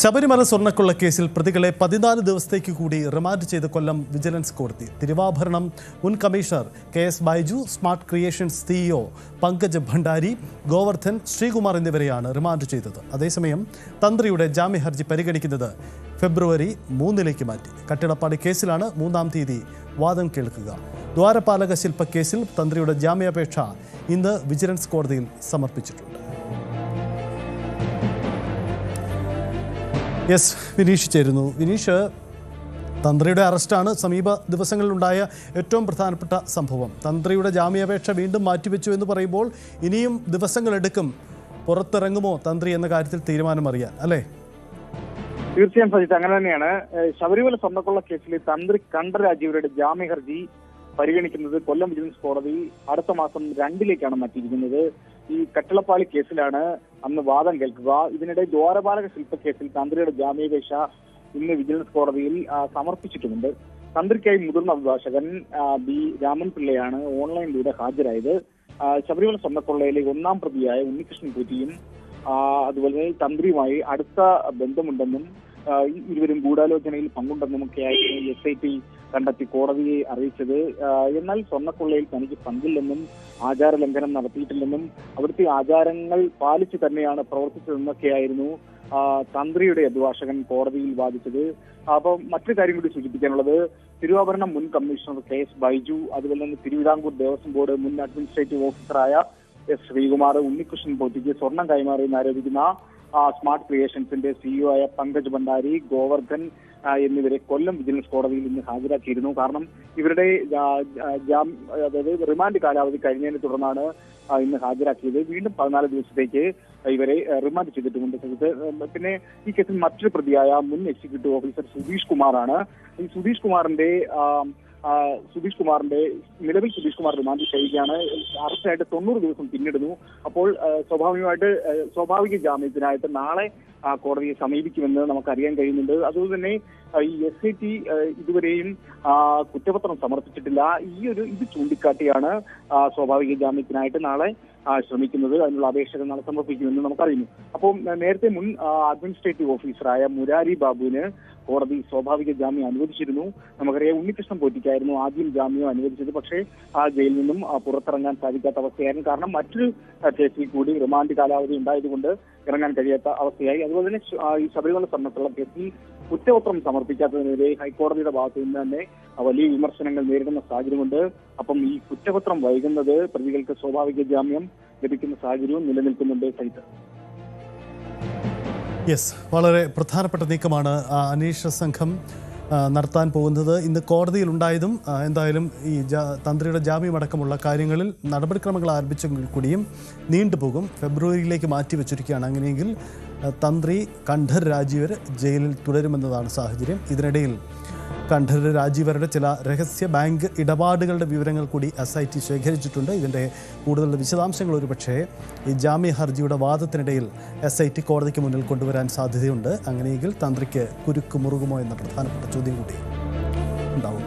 ശബരിമല സ്വർണക്കൊള്ള കേസിൽ പ്രതികളെ പതിനാല് ദിവസത്തേക്ക് കൂടി റിമാൻഡ് ചെയ്ത് കൊല്ലം വിജിലൻസ് കോടതി. തിരുവാഭരണം മുൻ commissioner K S Baiju smart creations CEO Pankaj Bhandari Govardhan Sreekumar എന്നിവരെയാണ് റിമാൻഡ് ചെയ്തത്. അതേസമയം തന്ത്രിയുടെ ജാമ്യ ഹർജി പരിഗണിക്കുന്നത് ഫെബ്രുവരി മൂന്നിലേക്ക് മാറ്റി. കട്ടിടപ്പാടി കേസിലാണ് മൂന്നാം തീയതി വാദം കേൾക്കുക. ദ്വാരപാലക ശില്പ കേസിൽ തന്ത്രിയുടെ ജാമ്യാപേക്ഷ ഇന്ന് വിജിലൻസ് കോടതിയിൽ സമർപ്പിച്ചിട്ടുണ്ട്. യെസ് വിനീഷ് ചേരുന്നു. വിനീഷ് തന്ത്രിയുടെ അറസ്റ്റാണ് സമീപ ദിവസങ്ങളിലുണ്ടായ ഏറ്റവും പ്രധാനപ്പെട്ട സംഭവം. തന്ത്രിയുടെ ജാമ്യാപേക്ഷ വീണ്ടും മാറ്റിവെച്ചു എന്ന് പറയുമ്പോൾ ഇനിയും ദിവസങ്ങളെടുക്കും. പുറത്തിറങ്ങുമോ തന്ത്രി എന്ന കാര്യത്തിൽ തീരുമാനമറിയാൻ അല്ലേ? തീർച്ചയായും സജിത്ത് അങ്ങനെ തന്നെയാണ്. ശബരിമല സ്വർണക്കൊള്ള കേസിൽ തന്ത്രി കണ്ഠരാജീവരുടെ ജാമ്യ ഹർജി പരിഗണിക്കുന്നത് കൊല്ലം വിജിലൻസ് കോടതി അടുത്ത മാസം രണ്ടിലേക്കാണ് മാറ്റിയിരിക്കുന്നത്. ഈ കട്ടിളപ്പാളി കേസിലാണ് അന്ന് വാദം കേൾക്കുക. ഇതിനിടെ ദ്വാരപാലക ശില്പക്കേസിൽ തന്ത്രിയുടെ ജാമ്യാപേക്ഷ ഇന്ന് വിജിലൻസ് കോടതിയിൽ സമർപ്പിച്ചിട്ടുമുണ്ട്. തന്ത്രിക്കായി മുതിർന്ന അഭിഭാഷകൻ ബി. രാമൻ പിള്ളയാണ് ഓൺലൈനിലൂടെ ഹാജരായത്. ശബരിമല സ്വർണക്കൊള്ളയിലെ ഒന്നാം പ്രതിയായ ഉണ്ണികൃഷ്ണൻ കുറ്റിയും അതുപോലെ തന്നെ തന്ത്രിയുമായി അടുത്ത ബന്ധമുണ്ടെന്നും ഇരുവരും ഗൂഢാലോചനയിൽ പങ്കുണ്ടെന്നുമൊക്കെയായിരുന്നു എസ് ഐ ടി കണ്ടെത്തി കോടതിയെ അറിയിച്ചത്. എന്നാൽ സ്വർണക്കൊള്ളയിൽ തനിക്ക് പങ്കില്ലെന്നും ആചാര ലംഘനം നടത്തിയിട്ടില്ലെന്നും അവിടുത്തെ ആചാരങ്ങൾ പാലിച്ചു തന്നെയാണ് പ്രവർത്തിച്ചതെന്നൊക്കെയായിരുന്നു തന്ത്രിയുടെ അഭിഭാഷകൻ കോടതിയിൽ വാദിച്ചത്. അപ്പം മറ്റു കാര്യം കൂടി സൂചിപ്പിക്കാനുള്ളത് തിരുവാഭരണം മുൻ കമ്മീഷണർ കെ എസ് ബൈജു അതുപോലെ തന്നെ തിരുവിതാംകൂർ ദേവസ്വം ബോർഡ് മുൻ അഡ്മിനിസ്ട്രേറ്റീവ് ഓഫീസറായ എസ് ശ്രീകുമാർ ഉണ്ണികൃഷ്ണൻ പോറ്റിക്ക് സ്വർണം കൈമാറിയെന്ന് ആരോപിക്കുന്ന സ്മാർട്ട് ക്രിയേഷൻസിന്റെ സിഇഒ ആയ പങ്കജ് ഭണ്ഡാരി ഗോവർദ്ധൻ എന്നിവരെ കൊല്ലം വിജിലൻസ് കോടതിയിൽ ഇന്ന് ഹാജരാക്കിയിരുന്നു. കാരണം ഇവരുടെ ജാം- അതായത് റിമാൻഡ് കാലാവധി കഴിഞ്ഞതിനെ തുടർന്നാണ് ഇന്ന് ഹാജരാക്കിയത്. വീണ്ടും പതിനാല് ദിവസത്തേക്ക് ഇവരെ റിമാൻഡ് ചെയ്തിട്ടുമുണ്ട് പിന്നെ ഈ കേസിൽ മറ്റൊരു പ്രതിയായ മുൻ എക്സിക്യൂട്ടീവ് ഓഫീസർ സുധീഷ് കുമാറാണ്. ഈ സുധീഷ് കുമാറിന്റെ സുധീഷ് കുമാറിന്റെ നിലവിൽ സുധീഷ് കുമാർ റിമാൻഡ് ചെയ്യുകയാണ് അറസ്റ്റായിട്ട് തൊണ്ണൂറ് ദിവസം പിന്നിടുന്നു. അപ്പോൾ സ്വാഭാവികമായിട്ട് സ്വാഭാവിക ജാമ്യത്തിനായിട്ട് നാളെ കോടതിയെ സമീപിക്കുമെന്ന് നമുക്കറിയാൻ കഴിയുന്നുണ്ട്. അതുപോലെ ഈ എസ് ഐ ടി ഇതുവരെയും കുറ്റപത്രം സമർപ്പിച്ചിട്ടില്ല. ഈ ഒരു ഇത് ചൂണ്ടിക്കാട്ടിയാണ് സ്വാഭാവിക ജാമ്യത്തിനായിട്ട് നാളെ ശ്രമിക്കുന്നത് അതിനുള്ള അപേക്ഷകൾ നാളെ സമർപ്പിക്കുമെന്ന് നമുക്കറിയുന്നു. അപ്പോൾ നേരത്തെ മുൻ അഡ്മിനിസ്ട്രേറ്റീവ് ഓഫീസറായ മുരാരി ബാബുവിന് കോടതി സ്വാഭാവിക ജാമ്യം അനുവദിച്ചിരുന്നു. നമുക്കറിയാം ഉണ്ണികൃഷ്ണൻ പോറ്റിക്കായിരുന്നു ആദ്യം ജാമ്യം അനുവദിച്ചത്. പക്ഷേ ആ ജയിലിൽ നിന്നും പുറത്തിറങ്ങാൻ സാധിക്കാത്ത അവസ്ഥയായിരുന്നു. കാരണം മറ്റൊരു കേസിൽ കൂടി റിമാൻഡ് കാലാവധി ഉണ്ടായതുകൊണ്ട് ഇറങ്ങാൻ കഴിയാത്ത അവസ്ഥയായി. അതുപോലെ തന്നെ ഈ ശബരിമല സംബന്ധിച്ചുള്ള കേസിൽ കുറ്റപത്രം സമർപ്പിക്കാത്തതിനെതിരെ ഹൈക്കോടതിയുടെ ഭാഗത്തു നിന്ന് തന്നെ വലിയ വിമർശനങ്ങൾ നേരിടുന്ന സാഹചര്യമുണ്ട്. അപ്പം ഈ കുറ്റപത്രം വൈകുന്നത് പ്രതികൾക്ക് സ്വാഭാവിക ജാമ്യം ലഭിക്കുന്ന സാഹചര്യവും നിലനിൽക്കുന്നുണ്ട് സഹിത്ത് യെസ് വളരെ പ്രധാനപ്പെട്ട നീക്കമാണ് അന്വേഷണ സംഘം നടത്താൻ പോകുന്നത്. ഇന്ന് കോടതിയിൽ ഉണ്ടായതും എന്തായാലും ഈ തന്ത്രിയുടെ ജാമ്യമടക്കമുള്ള കാര്യങ്ങളിൽ നടപടിക്രമങ്ങൾ ആരംഭിച്ചെങ്കിൽ കൂടിയും നീണ്ടുപോകും. ഫെബ്രുവരിയിലേക്ക് മാറ്റി വെച്ചിരിക്കുകയാണ്. അങ്ങനെയെങ്കിൽ തന്ത്രി കണ്ഠർ രാജീവർ ജയിലിൽ തുടരുമെന്നതാണ് സാഹചര്യം. ഇതിനിടയിൽ കണ്ഠർ രാജീവരുടെ ചില രഹസ്യ ബാങ്ക് ഇടപാടുകളുടെ വിവരങ്ങൾ കൂടി എസ് ഐ ടി ശേഖരിച്ചിട്ടുണ്ട്. ഇതിന്റെ കൂടുതൽ വിശദാംശങ്ങൾ ഒരുപക്ഷേ ഈ ജാമ്യ ഹർജിയുടെ വാദത്തിനിടയിൽ എസ് ഐ ടി കോടതിക്ക് മുന്നിൽ കൊണ്ടുവരാൻ സാധ്യതയുണ്ട്. അങ്ങനെയെങ്കിൽ തന്ത്രിക്ക് കുരുക്ക് മുറുകുമോ എന്ന പ്രധാനപ്പെട്ട ചോദ്യം കൂടി ഉണ്ടാവും.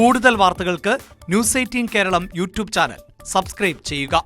കൂടുതൽ വാർത്തകൾക്ക് news eighteen Keralam YouTube channel. Subscribe ചെയ്യുക.